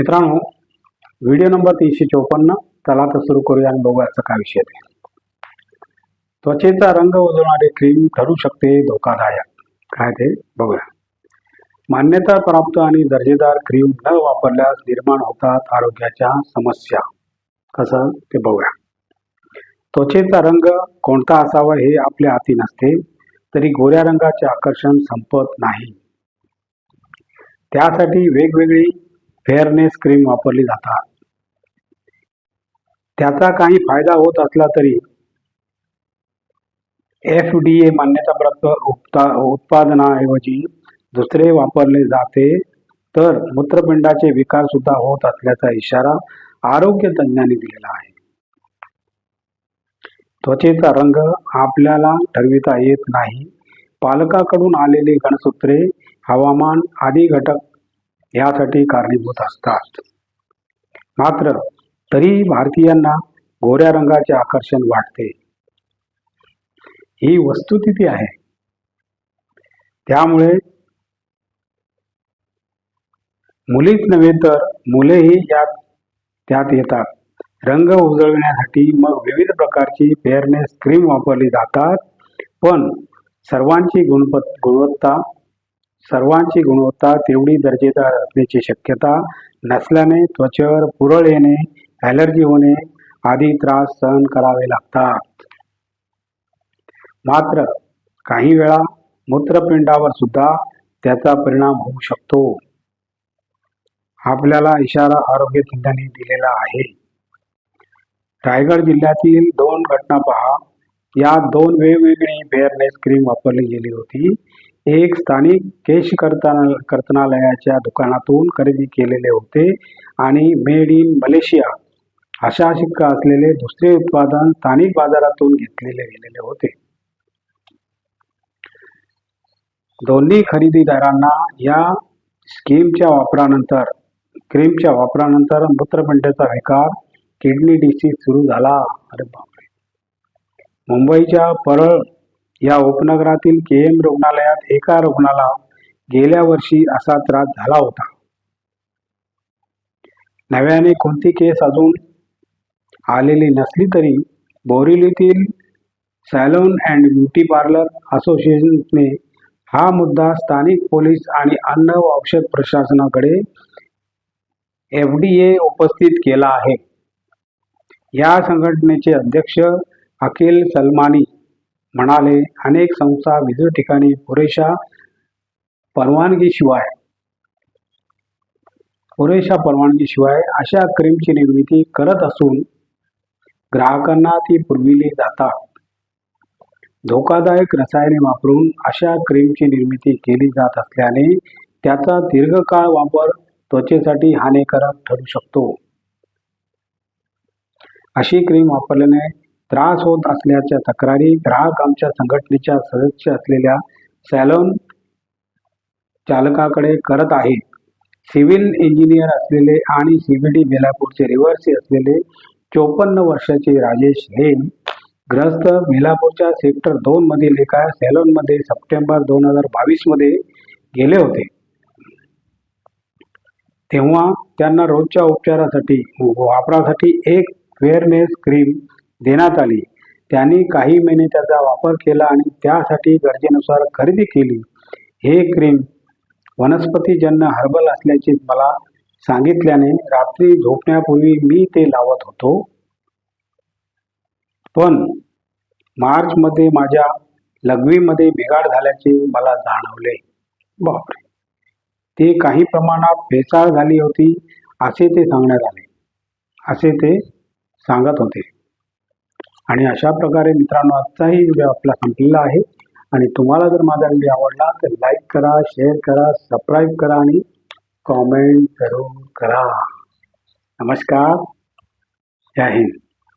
मित्रांनो video number तीनशे चौपन्न. चला तर सुरू करूया आणि बघूया काय विषय आहे. त्वचेचा रंग उजळणारी क्रीम ठरू शकते धोकादायक. काय ते? बघूया. मान्यता प्राप्त आणि दर्जेदार क्रीम न वापरल्यास निर्माण होतात आरोग्याच्या समस्या. कसं? ते बघूया. त्वचेचा रंग कोणता असावा हे आपल्या हाती नसते तरी गोऱ्या रंगाचे आकर्षण संपत नाही. त्यासाठी वेगवेगळी फेअरनेस क्रीम वापरली जातात. त्याचा काही फायदा होत असला तरी एफ डी ए मान्यताप्राप्त उत्पादनाऐवजी दुसरे वापरले जाते तर मूत्रपिंडाचे विकार सुद्धा होत असल्याचा इशारा आरोग्य तज्ज्ञांनी दिलेला आहे. त्वचेचा रंग आपल्याला ठरविता येत नाही. पालकाकडून आलेली गणसूत्रे हवामान आदी घटक यासाठी कारणीभूत असतात. मात्र तरी भारतीयांना गोऱ्या रंगाचे आकर्षण वाटते. ही वस्तुस्थिती आहे. त्यामुळे मुलीच नव्हे तर मुलेही यात त्यात येतात. रंग उजळविण्यासाठी मग विविध प्रकारची फेअरनेस क्रीम वापरली जातात. पण सर्वांची गुणपत गुणवत्ता सर्वांची गुणवत्ता तेवढी दर्जेदार असण्याची शक्यता नसल्याने त्वचेवर पुरळ येणे ॲलर्जी होणे आदी त्रास सहन करावे लागतात. मात्र काही वेळा मूत्रपिंडावर सुद्धा त्याचा परिणाम होऊ शकतो. आपल्याला इशारा आरोग्य केंद्राने दिलेला आहे. रायगड जिल्ह्यातील दोन घटना पहा. या दोन वेगवेगळी फेअरनेस क्रीम वापरली गेली होती. एक स्थानिक केश कर्तना कर्तनालयाच्या दुकानातून खरेदी केलेले होते आणि मेड इन मलेशिया अशा शिक्का असलेले दुसरे उत्पादन स्थानिक बाजारातून घेतलेले गेलेले होते. दोन्ही खरेदीदारांना या स्कीमच्या वापरानंतर क्रीमच्या वापरानंतर मूत्रपिंडाचा विकार किडनी डिसीज सुरू झाला. अरे बापरे! मुंबईच्या परळ या उपनगरातील के एम रुग्णालयात एका रुग्णाला गेल्या वर्षी असा त्रास झाला होता. नव्याने कोणती केस अजून आलेली नसली तरी बोरिवलीतील सॅलोन अँड ब्युटी पार्लर असोसिएशनने हा मुद्दा स्थानिक पोलीस आणि अन्न व औषध प्रशासनाकडे एफ डी ए उपस्थित केला आहे. या संघटनेचे अध्यक्ष अखिल सलमानी म्हणाले अनेक संस्था विविध ठिकाणी पुरेशा परवानगीशिवाय पुरेशा परवानगीशिवाय अशा क्रीमची निर्मिती करत असून ग्राहकांना ती पुरविली जातात. धोकादायक रसायने वापरून अशा क्रीमची निर्मिती केली जात असल्याने त्याचा दीर्घकाळ वापर त्वचेसाठी हानिकारक ठरू शकतो. अशी क्रीम वापरल्याने त्रास होत असल्याच्या तक्रारी ग्राहक आमच्या संघटनेच्या सदस्य असलेल्या सॅलोन चालकाकडे करत आहे. सिव्हिल इंजिनियर असलेले आणि सीबीडी बेलापूरचे रिव्हर्सी असलेले चोपन्न वर्षाचे राजेश हे ग्रस्त बेलापूरच्या सेक्टर दोन मधील एका सॅलोनमध्ये सप्टेंबर दोन हजार बावीसमध्ये गेले होते. तेव्हा त्यांना रोजच्या उपचारासाठी वापरासाठी एक फेअरनेस क्रीम देण्यात आली. त्यांनी काही महिने त्याचा वापर केला आणि त्यासाठी गरजेनुसार खरेदी केली. हे क्रीम वनस्पतीजन्य हर्बल असल्याचे मला सांगितल्याने रात्री झोपण्यापूर्वी मी ते लावत होतो. पण मार्चमध्ये माझ्या लघवीमध्ये बिघाड झाल्याचे मला जाणवले. बापरे! ते काही प्रमाणात भेसाळ झाली होती असे ते सांगण्यात आले. असे ते सांगत होते. आणि अशा प्रकारे मित्रांनो आजचाही व्हिडिओ आपला संपलेला आहे. आणि तुम्हाला जर माझा व्हिडिओ आवडला तर लाईक करा शेअर करा सबस्क्राईब करा आणि कॉमेंट जरूर करा. नमस्कार. जय हिंद.